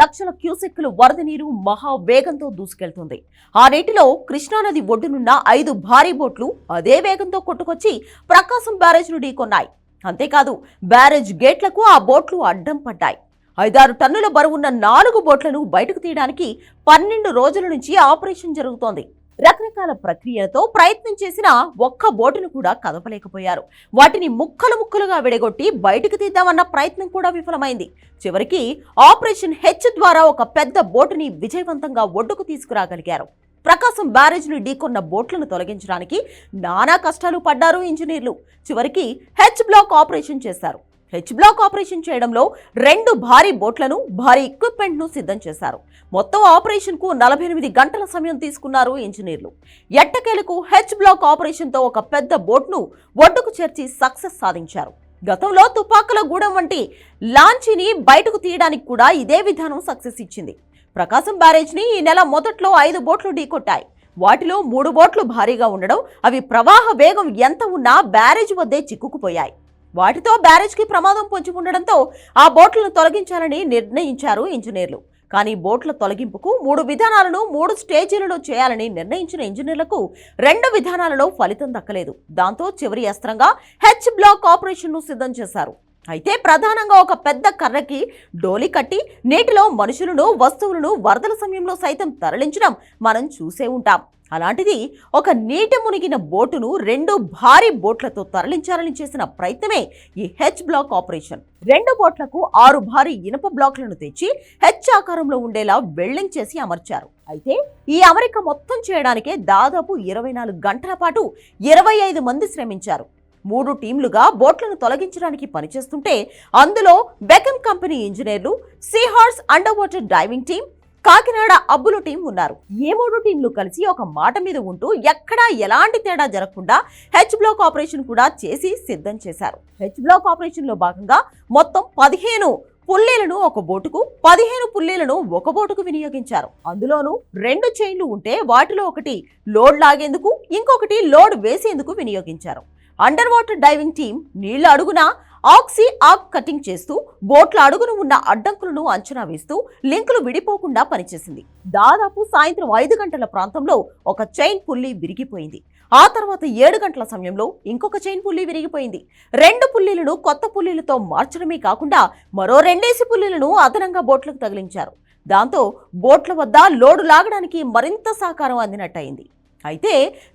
లక్షల క్యూసెక్కులు వరద నీరు మహా వేగంతో దూసుకెళ్తుంది. ఆ నీటిలో కృష్ణానది ఒడ్డునున్న ఐదు భారీ బోట్లు అదే వేగంతో కొట్టుకొచ్చి ప్రకాశం బ్యారేజ్ను ఢీకొన్నాయి. అంతేకాదు బ్యారేజ్ గేట్లకు ఆ బోట్లు అడ్డం పడ్డాయి. ఐదారు టన్నుల బరువున్న నాలుగు బోట్లను బయటకు తీయడానికి పన్నెండు రోజుల నుంచి ఆపరేషన్ జరుగుతోంది. రకరకాల ప్రక్రియలతో ప్రయత్నం చేసిన ఒక్క బోటును కూడా కదపలేకపోయారు. వాటిని ముక్కలు ముక్కలుగా విడగొట్టి బయటకు తీద్దామన్న ప్రయత్నం కూడా విఫలమైంది. చివరికి ఆపరేషన్ హెచ్ ద్వారా ఒక పెద్ద బోటుని విజయవంతంగా ఒడ్డుకు తీసుకురాగలిగారు. ప్రకాశం బ్యారేజ్ను ఢీకొన్న బోట్లను తొలగించడానికి నానా కష్టాలు పడ్డారు ఇంజనీర్లు. చివరికి హెచ్ బ్లాక్ ఆపరేషన్ చేశారు. హెచ్ బ్లాక్ ఆపరేషన్ చేయడంలో రెండు భారీ బోట్లను భారీ ఎక్విప్మెంట్ను సిద్ధం చేశారు. మొత్తం ఆపరేషన్కు నలభై ఎనిమిది గంటల సమయం తీసుకున్నారు ఇంజనీర్లు ఎట్టకేలకు హెచ్ బ్లాక్ ఆపరేషన్తో ఒక పెద్ద బోట్ను ఒడ్డుకు చేర్చి సక్సెస్ సాధించారు. గతంలో తుపాకుల గూడెం వంటి లాంచీని బయటకు తీయడానికి కూడా ఇదే విధానం సక్సెస్ ఇచ్చింది. ప్రకాశం బ్యారేజ్ని ఈ నెల మొదట్లో ఐదు బోట్లు ఢీకొట్టాయి. వాటిలో మూడు బోట్లు భారీగా ఉండడం అవి ప్రవాహ వేగం ఎంత ఉన్నా బ్యారేజ్ వద్దే చిక్కుకుపోయాయి. వాటితో బ్యారేజ్కి ప్రమాదం పొంచి ఉండడంతో ఆ బోట్లను తొలగించాలని నిర్ణయించారు ఇంజనీర్లు. కానీ బోట్ల తొలగింపుకు మూడు విధానాలను మూడు స్టేజీలలో చేయాలని నిర్ణయించిన ఇంజనీర్లకు రెండు విధానాలలో ఫలితం దక్కలేదు. దాంతో చివరి అస్త్రంగా హెచ్ బ్లాక్ ఆపరేషన్ను సిద్ధం చేశారు. అయితే ప్రధానంగా ఒక పెద్ద కర్రకి డోలి కట్టి నీటిలో మనుషులను వస్తువులను వరదల సమయంలో సైతం తరలించడం మనం చూసే ఉంటాం. అలాంటిది ఒక నీటి మునిగిన బోటును రెండు భారీ బోట్లతో తరలించాలని చేసిన ప్రయత్నమే ఈ హెచ్ బ్లాక్ ఆపరేషన్. రెండు బోట్లకు ఆరు భారీ ఇనుప బ్లాక్లను తెచ్చి హెచ్ ఆకారంలో ఉండేలా వెల్డింగ్ చేసి అమర్చారు. అయితే ఈ అమరిక మొత్తం చేయడానికే దాదాపు ఇరవై నాలుగు గంటల పాటు ఇరవై ఐదు మంది శ్రమించారు. మూడు టీంలుగా బోట్లను తొలగించడానికి పనిచేస్తుంటే అందులో బెకమ్ కంపెనీ ఇంజనీర్లు seahorse under water diving team Kakinada Abbulu team ఉన్నారు. ఏ మూడు టీంలు కలిసి ఒక మాట మీద ఉంటూ ఎక్కడా ఎలాంటి తేడా జరగకుండా హెచ్ బ్లాక్ ఆపరేషన్ కూడా చేసి సిద్ధం చేశారు. హెచ్ బ్లాక్ ఆపరేషన్లో భాగంగా మొత్తం పదిహేను పుల్లీలను ఒక బోటుకు పదిహేను పుల్లీలను ఒక బోటుకు వినియోగించారు. అందులోనూ రెండు చైన్లు ఉంటే వాటిలో ఒకటి లోడ్ లాగేందుకు ఇంకొకటి లోడ్ వేసేందుకు వినియోగించారు. అండర్ వాటర్ డైవింగ్ టీం నీళ్ళ అడుగున ఆక్సీ ఆక్ కటింగ్ చేస్తూ బోట్ల అడుగున ఉన్న అడ్డంకులను అంచనా వేస్తూ లింకులు విడిపోకుండా పనిచేసింది. దాదాపు సాయంత్రం ఐదు గంటల ప్రాంతంలో ఒక చైన్ పుల్లి విరిగిపోయింది. ఆ తర్వాత ఏడు గంటల సమయంలో ఇంకొక చైన్ పుల్లి విరిగిపోయింది. రెండు పుల్లీలను కొత్త పుల్లీలతో మార్చడమే కాకుండా మరో రెండేసి పుల్లీలను అదనంగా బోట్లకు తగిలించారు. దాంతో బోట్ల వద్ద లోడు లాగడానికి మరింత సహకారం అందినట్టయింది. అయితే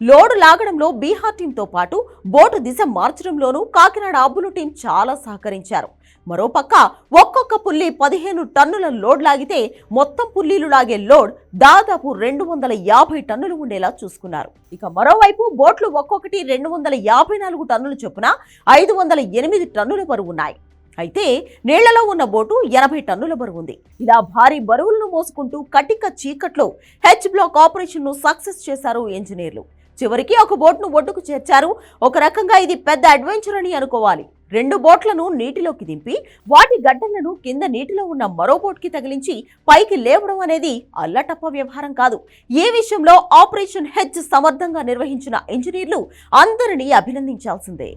లోడు లాగడంలో బీహార్ టీంతో పాటు బోటు దిశ మార్చడంలోనూ కాకినాడ అబ్బులు టీం చాలా సహకరించారు. మరోపక్క ఒక్కొక్క పుల్లి పదిహేను టన్నుల లోడ్ లాగితే మొత్తం పుల్లీలు లాగే లోడ్ దాదాపు రెండు వందల యాభై టన్నులు ఉండేలా చూసుకున్నారు. ఇక మరోవైపు బోట్లు ఒక్కొక్కటి రెండు వందల యాభై నాలుగు టన్నుల చొప్పున ఐదు వందల ఎనిమిది టన్నుల బరువు ఉన్నాయి. అయితే నీళ్ళలో ఉన్న బోటు ఎనభై టన్నుల బరువు ఉంది ఇలా భారీ బరువులను మోసుకుంటూ కటిక చీకట్లో హెచ్ బ్లాక్ ఆపరేషన్ను సక్సెస్ చేశారు ఇంజనీర్లు చివరికి ఒక బోట్ను ఒడ్డుకు చేర్చారు. ఒక రకంగా ఇది పెద్ద అడ్వెంచర్ అని అనుకోవాలి. రెండు బోట్లను నీటిలోకి దింపి వాటి గడ్డలను కింద నీటిలో ఉన్న మరో బోట్కి తగిలించి పైకి లేవడం అనేది అల్లటప్ప వ్యవహారం కాదు. ఈ విషయంలో ఆపరేషన్ హెచ్ సమర్థంగా నిర్వహించిన ఇంజనీర్లు అందరినీ అభినందించాల్సిందే.